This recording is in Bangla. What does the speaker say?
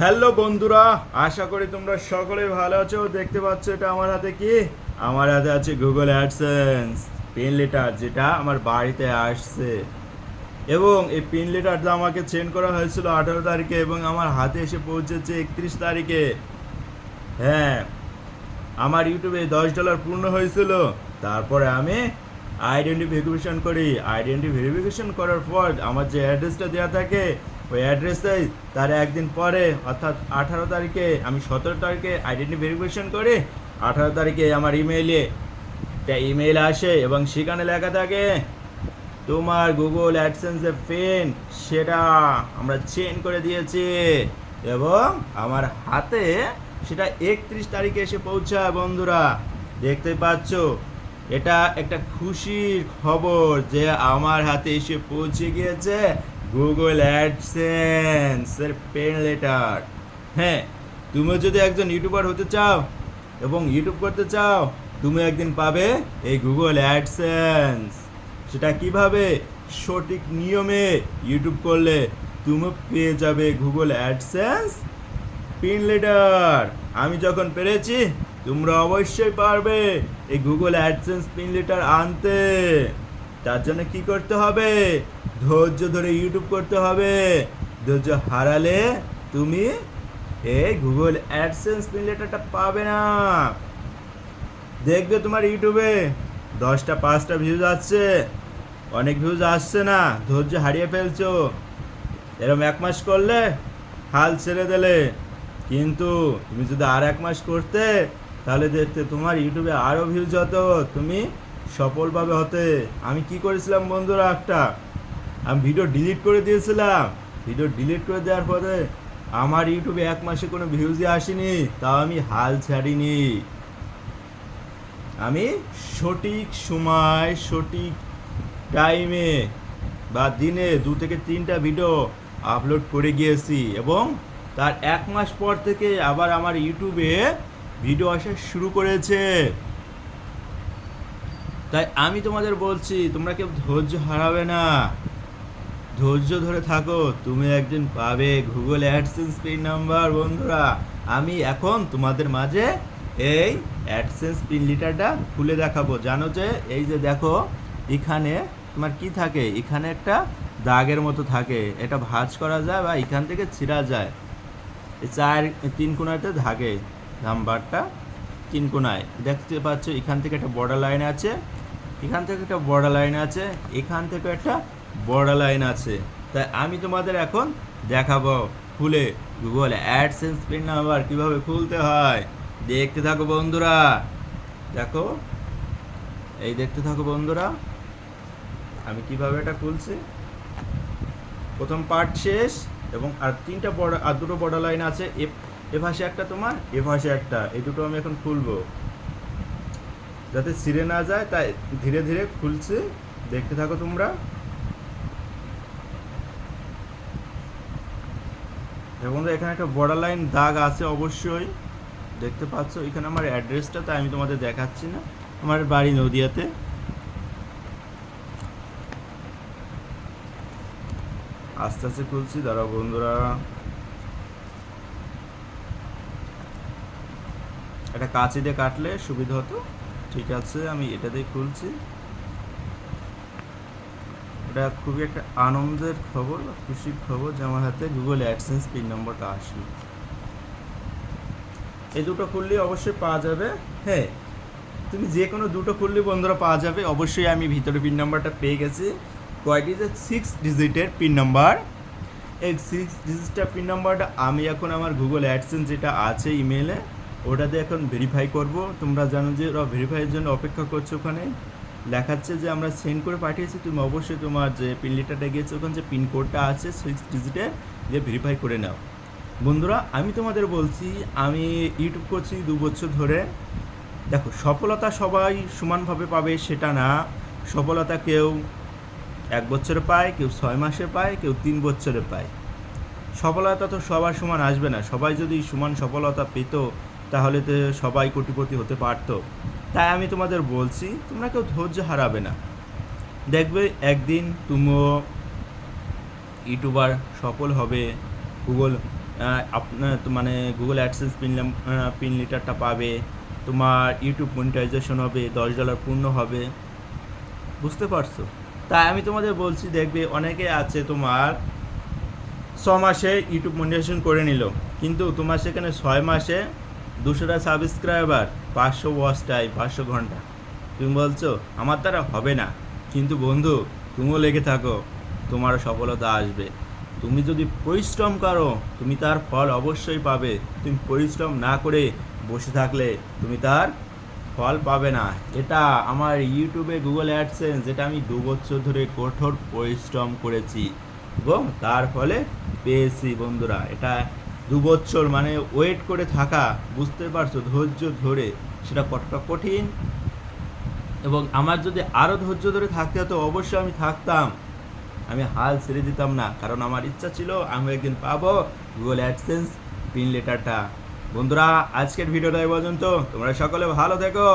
হ্যালো বন্ধুরা, আশা করি তোমরা সকলে ভালো আছো। দেখতে পাচ্ছ এটা আমার হাতে কি? আমার হাতে আছে গুগল অ্যাডসেন্স পিন লেটার যেটা আমার বাড়িতে আসছে। এবং এই পিন লেটারটা আমাকে সেন্ড করা হয়েছিল আঠারো তারিখে এবং আমার হাতে এসে পৌঁছেছে একত্রিশ তারিখে। হ্যাঁ আমার ইউটিউবে দশ ডলার পূর্ণ হয়েছিল। তারপরে আমি আইডেন্টি করি। আইডেন্টি ভেরিফিকেশন করার পর আমার যে অ্যাড্রেসটা দেওয়া থাকে ওই অ্যাড্রেসে তার একদিন পরে, অর্থাৎ আঠারো তারিখে, আমি সতেরো তারিখে আইডেন্টি ভেরিফিকেশন করে আঠারো তারিখে আমার ইমেইলে একটা ইমেইল আসে এবং সেখানে লেখা থাকে, তোমার গুগল অ্যাডসেন্সের পেন সেটা আমরা চেঞ্জ করে দিয়েছি এবং আমার হাতে সেটা একত্রিশ তারিখে এসে পৌঁছায়, বন্ধুরা। দেখতে পাচ্ছ? এটা একটা খুশির খবর যে আমার হাতে এসে পৌঁছে গিয়েছে গুগল অ্যাডসেন্সের পেন লেটার হ্যাঁ তুমি যদি একজন ইউটিউবার হতে চাও এবং ইউটিউব করতে চাও, তুমি একদিন পাবে এই গুগল অ্যাডসেন্স সেটা কীভাবে? সঠিক নিয়মে ইউটিউব করলে তুমি পেয়ে যাবে গুগল অ্যাডসেন্স পিন লেটার আমি যখন পেরেছি, তোমরা অবশ্যই পারবে এই গুগল অ্যাডসেন্স পিন লেটার আনতে। তার জন্য কি করতে হবে? ধৈর্য ধরে ইউটিউব করতে হবে। ধৈর্য হারালে তুমি এই গুগল অ্যাডসেন্স লেটারটা পাবে না। দেখবে তোমার ইউটিউবে দশটা, পাঁচটা ভিউজ আসছে। অনেক ভিউজ আসছে না। ধৈর্য হারিয়ে ফেলছো। এরকম এক মাস করলে হাল ছেড়ে দিলে। কিন্তু তুমি যদি আর এক মাস করতে, তাহলে দেখতে তোমার ইউটিউবে আরও ভিউজ হতো তুমি সফলভাবে হতে, আমি কি করেছিলাম বন্ধুরা একটা? আমি ভিডিও ডিলিট করে দিয়েছিলাম। ভিডিও ডিলিট করে দেওয়ার পরে আমার ইউটিউবে এক মাসে কোনো ভিউজই আসেনি, তাও আমি হাল ছাড়িনি। আমি সঠিক সময়, সঠিক টাইমে বা দিনে দু থেকে তিনটা ভিডিও আপলোড করে গিয়েছি এবং তার এক মাস পর থেকে আবার আমার ইউটিউবে ভিডিও আসা শুরু করেছে। তাই আমি তোমাদের বলছি, তোমরা কেউ ধৈর্য হারাবে না। ধৈর্য ধরে থাকো, তুমি একদিন পাবে গুগল অ্যাডসেন্স পিন নাম্বার বন্ধুরা। আমি এখন তোমাদের মাঝে এই অ্যাডসেন্স পিন লিটারটা খুলে দেখাবো। জানো যে, এই যে দেখো, এখানে তোমার কি থাকে? এখানে একটা দাগের মতো থাকে। এটা ভাঁজ করা যায় বা এখান থেকে ছিঁড়া যায়। এই চার, তিন কোনাতে থাকে। নাম্বারটা তিন কোনায় দেখতে পাচ্ছ, এখান থেকে একটা বর্ডার লাইন আছে। এখান থেকে একটা বর্ডার লাইন আছে, এখান থেকে একটা বর্ডার লাইন আছে। তাই আমি তোমাদের এখন দেখাবো খুলে গুগল অ্যাডসেন্স পিন নাম্বার কীভাবে খুলতে হয়। দেখতে থাকো বন্ধুরা। দেখো, এই দেখতে থাকো বন্ধুরা। আমি কীভাবে এটা খুলছি? প্রথম পার্ট শেষ এবং আর তিনটা বর্ডার আর দুটো বর্ডার লাইন আছে। এ এ পাশে একটা তোমার, এ পাশে একটা। এই দুটো আমি এখন খুলবো। যাতে ছিঁড়ে না যায়, তাই ধীরে ধীরে খুলছে। দেখতে থাকো তোমরা। এবং এখানে একটা বর্ডার লাইন দাগ আছে অবশ্যই। দেখতে পাচ্ছ, এখানে আমার অ্যাড্রেসটা তাই আমি তোমাদের দেখাচ্ছি না। আমার বাড়ি নদিয়াতে। আস্তে আস্তে খুলছি, দাঁড়াও বন্ধুরা। এটা কাঁচি দিয়ে কাটলে সুবিধা হতো। ঠিক আছে, আমি এটা দিয়ে খুলছি। এটা খুবই একটা আনন্দের খবর খুশির খবর যে আমার হাতে গুগল অ্যাডসেন্স পিন নম্বরটা আসলো। এই দুটো খুললে অবশ্যই পাওয়া যাবে। হ্যাঁ তুমি যে কোনো দুটো খুললে বন্ধুরা পাওয়া যাবে। অবশ্যই আমি ভিতরে পিন নাম্বারটা পেয়ে গেছি। কয়টি যে সিক্স ডিজিটের পিন নাম্বার এই সিক্স ডিজিটের পিন নাম্বারটা আমি এখন আমার গুগল অ্যাডসেন্স যেটা আছে ইমেলে ওটাতে এখন ভেরিফাই করব। তোমরা জানো যে ওরা ভেরিফাইয়ের জন্য অপেক্ষা করছ ওখানে। লেখাচ্ছে যে আমরা সেন্ড করে পাঠিয়েছি, তুমি অবশ্যই তোমার যে পিন লেটারটা গিয়েছে, ওখানে যে পিনকোডটা আছে সিক্স ডিজিটের যে ভেরিফাই করে নাও। বন্ধুরা, আমি তোমাদের বলছি, আমি ইউটিউব করছি দু বছর ধরে। দেখো, সফলতা সবাই সমানভাবে পাবে, সেটা না। সফলতা কেউ এক বছরে পায়, কেউ ছয় মাসে পায়, কেউ তিন বছরে পায়। সফলতা তো সবার সমান আসবে না। সবাই যদি সমান সফলতা পেত তাহলে তো সবাই কোটিপতি হতে পারতো। তাই আমি তোমাদের বলছি, তোমরা কেউ ধৈর্য হারাবে না। দেখবে একদিন তুমিও ইউটিউবার সফল হবে, গুগল আপনার মানে গুগল অ্যাডসেন্স পিন পিন লিটারটা পাবে, তোমার ইউটিউব মনিটাইজেশন হবে, দশ ডলার পূর্ণ হবে। বুঝতে পারছ? তাই আমি তোমাদের বলছি, দেখবে অনেকে আছে তোমার ছ মাসে ইউটিউব মনিটাইজেশন করে নিল, কিন্তু তোমার সেখানে ছয় মাসে দুশোটা সাবস্ক্রাইবার, পাঁচশো ওয়াচ টাইম পাঁচশো ঘণ্টা। তুমি বলছো, আমার দ্বারা হবে না। কিন্তু বন্ধু, তুমিও লেগে থাকো তোমার সফলতা আসবে। তুমি যদি পরিশ্রম করো, তুমি তার ফল অবশ্যই পাবে। তুমি পরিশ্রম না করে বসে থাকলে তুমি তার ফল পাবে না। এটা আমার ইউটিউবে গুগল অ্যাডসেন্স যেটা আমি দু বছর ধরে কঠোর পরিশ্রম করেছি এবং তার ফলে পেয়েছি বন্ধুরা। এটা দু বছর মানে ওয়েট করে থাকা, বুঝতে পারছ, ধৈর্য ধরে, সেটা কতটা কঠিন? এবং আমার যদি আরও ধৈর্য ধরে থাকতে হতো, অবশ্যই আমি থাকতাম। আমি হাল ছেড়ে দিতাম না, কারণ আমার ইচ্ছা ছিল আমি একদিন পাবো গুগল অ্যাডসেন্স পিন লেটারটা বন্ধুরা, আজকের ভিডিওটা এই পর্যন্ত। তোমরা সকলে ভালো থেকো।